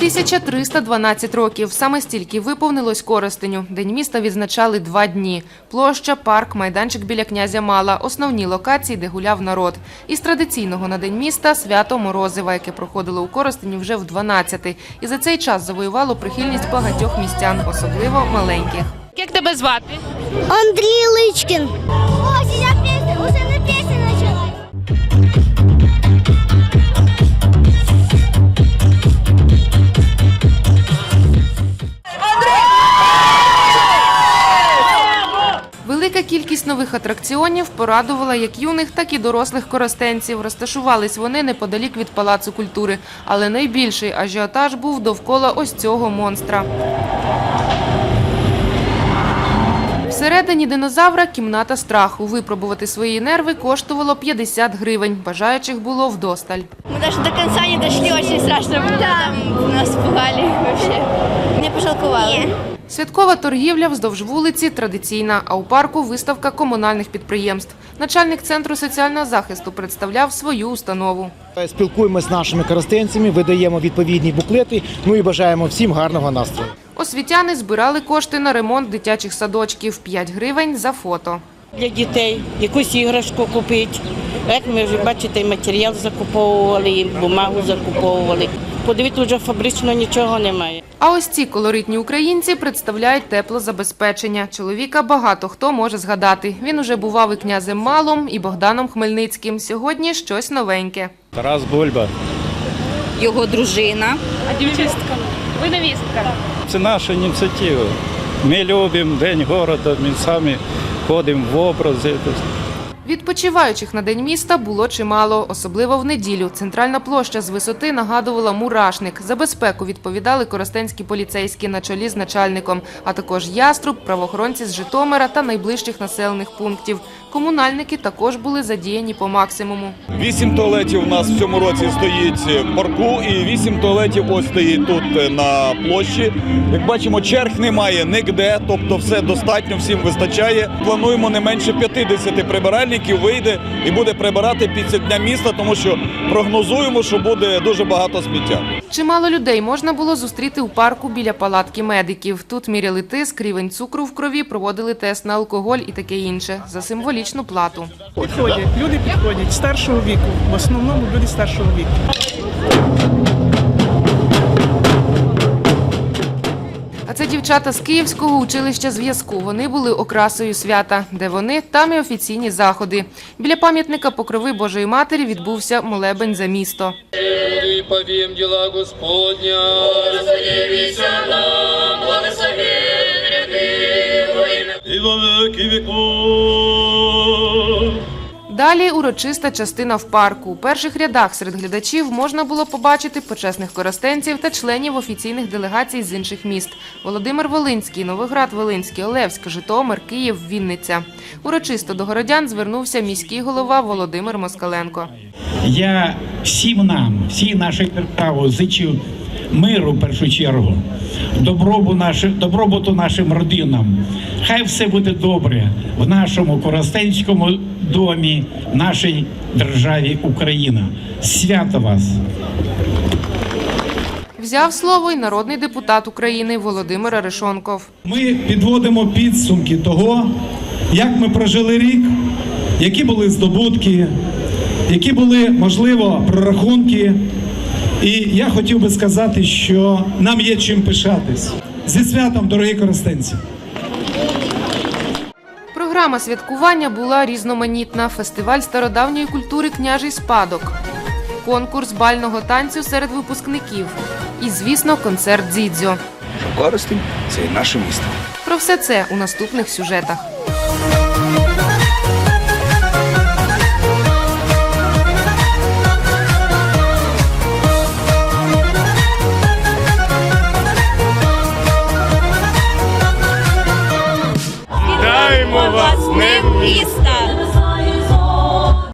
1312 років. Саме стільки виповнилось Коростеню. День міста відзначали два дні. Площа, парк, майданчик біля князя Мала – основні локації, де гуляв народ. Із традиційного на День міста – свято Морозива, яке проходило у Коростені вже в 12-й. І за цей час завоювало прихильність багатьох містян, особливо маленьких. Як тебе звати? Андрій Личкін. Велика кількість нових атракціонів порадувала як юних, так і дорослих коростенців. Розташувались вони неподалік від Палацу культури. Але найбільший ажіотаж був довкола ось цього монстра. Всередині динозавра кімната страху. Випробувати свої нерви коштувало 50 гривень. Бажаючих було вдосталь. Мы даже до конца не дошли, очень страшно было. Там нас пугали вообще. Мне пожалковало. Святкова торгівля вздовж вулиці традиційна, а у парку виставка комунальних підприємств. Начальник центру соціального захисту представляв свою установу. Спілкуємося з нашими користенцями, видаємо відповідні буклети. Ну і бажаємо всім гарного настрою. Освітяни збирали кошти на ремонт дитячих садочків 5 гривень за фото. для дітей, якусь іграшку купити. Як ми вже бачите, матеріал закуповували, бумагу закуповували. Подивіться, вже фабрично нічого немає. А ось ці колоритні українці представляють теплозабезпечення. Чоловіка багато хто може згадати. Він уже бував і князем Малом, і Богданом Хмельницьким. Сьогодні щось новеньке. Тарас Бульба. його дружина. А дівчистка? Ви невістка. Це наша ініціатива. Ми любимо День города, ми самі ходимо в образи. Відпочиваючих на день міста було чимало, особливо в неділю. Центральна площа з висоти нагадувала мурашник. За безпеку відповідали коростенські поліцейські на чолі з начальником, а також яструб, правоохоронці з Житомира та найближчих населених пунктів. Комунальники також були задіяні по максимуму. Вісім туалетів у нас в цьому році стоїть в парку, і вісім туалетів ось стоїть тут е, на площі. Як бачимо, черг немає нігде, тобто все достатньо, всім вистачає. Плануємо не менше 50 прибиральників вийде і буде прибирати під дня міста, тому що прогнозуємо, що буде дуже багато сміття. Чимало людей можна було зустріти у парку біля палатки медиків. Тут міряли тиск, рівень цукру в крові, проводили тест на алкоголь і таке інше за символічну плату. Підходять, люди підходять старшого віку, в основному люди старшого віку. Дівчата з Київського училища зв'язку. Вони були окрасою свята. Де вони, там і офіційні заходи. Біля пам'ятника Покрови Божої Матері відбувся молебень за місто. Повім діла Господня. Нам, благослови И во веки веков. Далі урочиста частина в парку. У перших рядах серед глядачів можна було побачити почесних коростенців та членів офіційних делегацій з інших міст: Володимир Волинський, Новоград Волинський, Олевськ, Житомир, Київ, Вінниця. Урочисто до городян звернувся міський голова Володимир Москаленко. Я всім нам, всій нашій державі зичу миру в першу чергу, добробу нашим, добробуту нашим родинам. Хай все буде добре в нашому коростенському домі, в нашій державі Україна. Свято вас! Взяв слово й народний депутат України Володимир Арешонков. Ми підводимо підсумки того, як ми прожили рік, які були здобутки, які були, можливо, прорахунки. І я хотів би сказати, що нам є чим пишатись. Зі святом, дорогі користенці! Програма святкування була різноманітна. Фестиваль стародавньої культури Княжий спадок, конкурс бального танцю серед випускників і, звісно, концерт дзідзьо. Коростень це наше місто. Про все це у наступних сюжетах.